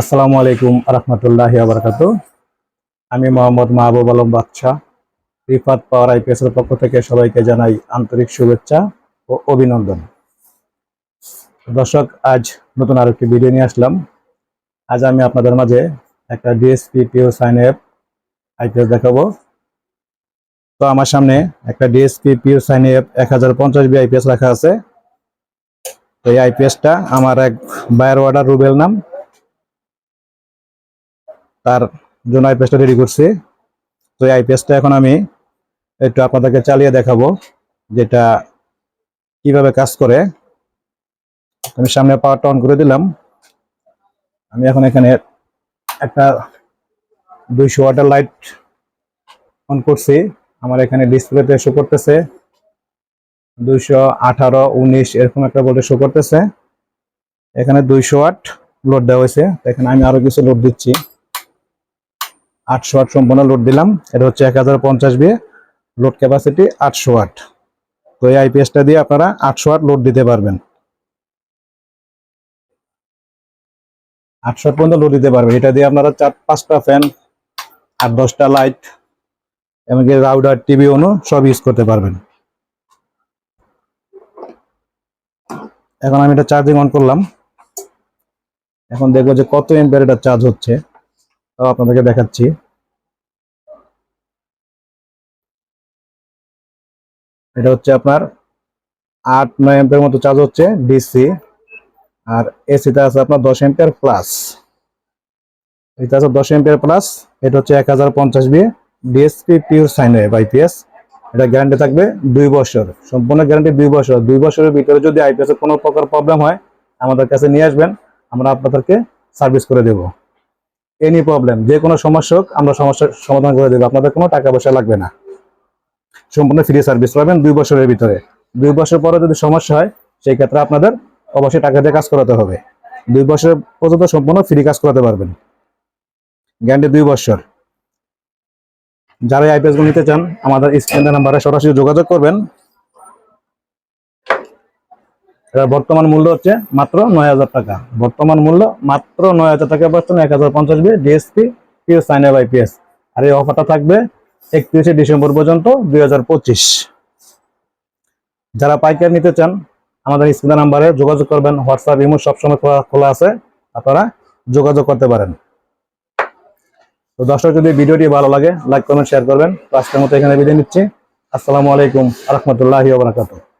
আসসালামু আলাইকুম রহমতুল্লাহ আবরকাত আমি মোহাম্মদ মাহবুব আলম বাদশাহ রিফাত পাওয়ার আইপিএস এর পক্ষ থেকে সবাইকে জানাই আন্তরিক শুভেচ্ছা ও অভিনন্দন। দর্শক, আজ নতুন আরেকটি ভিডিও নিয়ে আসলাম। আজ আমি আপনাদের মাঝে একটা DSP pure sine app IPS দেখাবো। তো আমার সামনে একটা ডিএসপি পিও সাইন অ্যাপ এক হাজার পঞ্চাশ বি আইপিএস রাখা আছে। তো এই আইপিএসটা আমার এক বায়ার অর্ডার রুবেল নাম। তার জন্য আইপিএসটা রেডি করছি। তো এই আইপিএসটা এখন আমি একটু আপনাদেরকে চালিয়ে দেখাবো, যেটা কীভাবে কাজ করে। আমি সামনে পাওয়ারটা অন করে দিলাম। আমি এখন এখানে একটা দুইশো ওয়াটার লাইট অন করছি। আমার এখানে ডিসপ্লেতে শো করতেছে। দুইশো আঠারো, উনিশ, এরকম একটা বোর্ডে শো করতেছে। এখানে দুইশো ওয়াট লোড দেওয়া হয়েছে। এখানে আমি আরও কিছু লোড দিচ্ছি। আটশো আট সম্পূর্ণ লোড দিলাম। এটা হচ্ছে এক হাজার পঞ্চাশ বিয়ে লোড ক্যাপাসিটি আটশো আট। তো এই আইপিএসটা দিয়ে আপনারা আটশো আট লোড দিতে পারবেন। আটশো আট পর্যন্ত লোড দিতে পারবেন। এটা দিয়ে আপনারা চার, পাঁচটা ফ্যান আর দশটা লাইট এমনকি রাউডার টিভি অনু সব ইউজ করতে পারবেন। এখন আমি এটা চার্জিং অন করলাম। এখন দেখব যে কত এম্পিয়ার এটা চার্জ হচ্ছে। আপনাদেরকে দেখাচ্ছি। এটা হচ্ছে আপনার আট, নয় এম্পের মতো চার্জ হচ্ছে ডিসি আর এসিতে আছে আপনার দশ এম্পিয়ার প্লাস এটা আছে দশ এম্পিয়ার প্লাস এটা হচ্ছে এক হাজার পঞ্চাশ B DSP pure sine wave IPS এটা গ্যারান্টি থাকবে দুই বছর, সম্পূর্ণ গ্যারান্টি দুই বছর। দুই বছরের ভিতরে যদি আইপিএস এর কোনো প্রকার প্রবলেম হয়, আমাদের কাছে নিয়ে আসবেন, আমরা আপনাদেরকে সার্ভিস করে দেবো। এনি প্রবলেম যে কোনো সমস্যা হোক, আমরা সমস্যার সমাধান করে দেবো। আপনাদের কোনো টাকা পয়সা লাগবে না। সম্পূর্ণ ফ্রি সার্ভিস পাবেন দুই বছরের ভিতরে। দুই বছর পরে যদি সমস্যা হয়, সেই ক্ষেত্রে আপনাদের অবশ্যই টাকা দিয়ে কাজ করাতে হবে। দুই বছর পর্যন্ত সম্পূর্ণ ফ্রি কাজ করাতে পারবেন। গ্যারান্টি দুই বছর। যারা আইপিএসগুলো নিতে চান, আমাদের স্ক্রিনের নাম্বারে সরাসরি যোগাযোগ করবেন। এটার বর্তমান মূল্য হচ্ছে মাত্র নয় হাজার টাকা। বর্তমান মূল্য মাত্র নয় হাজার টাকা পাচ্ছেন এক হাজার পঞ্চাশ বি ডিএসপি পিও সাইন আপ আইপিএস আর এই অফারটা থাকবে একত্রিশে ডিসেম্বর পর্যন্ত দুই হাজার পঁচিশ। যারা পাইকার নিতে চান, আমাদের স্ক্রিনের নাম্বারে যোগাযোগ করবেন হোয়াটসঅ্যাপ ইমো সবসময় খোলা- খোলা আছে, আপনারা যোগাযোগ করতে পারেন। তো দর্শক, যদি ভিডিওটি ভালো লাগে লাইক কমেন্ট শেয়ার করবেন। তো আজকের মতো এখানে বিদায় নিচ্ছি। আসসালামু আলাইকুম রহমতুল্লাহি ওবরাকাতুহ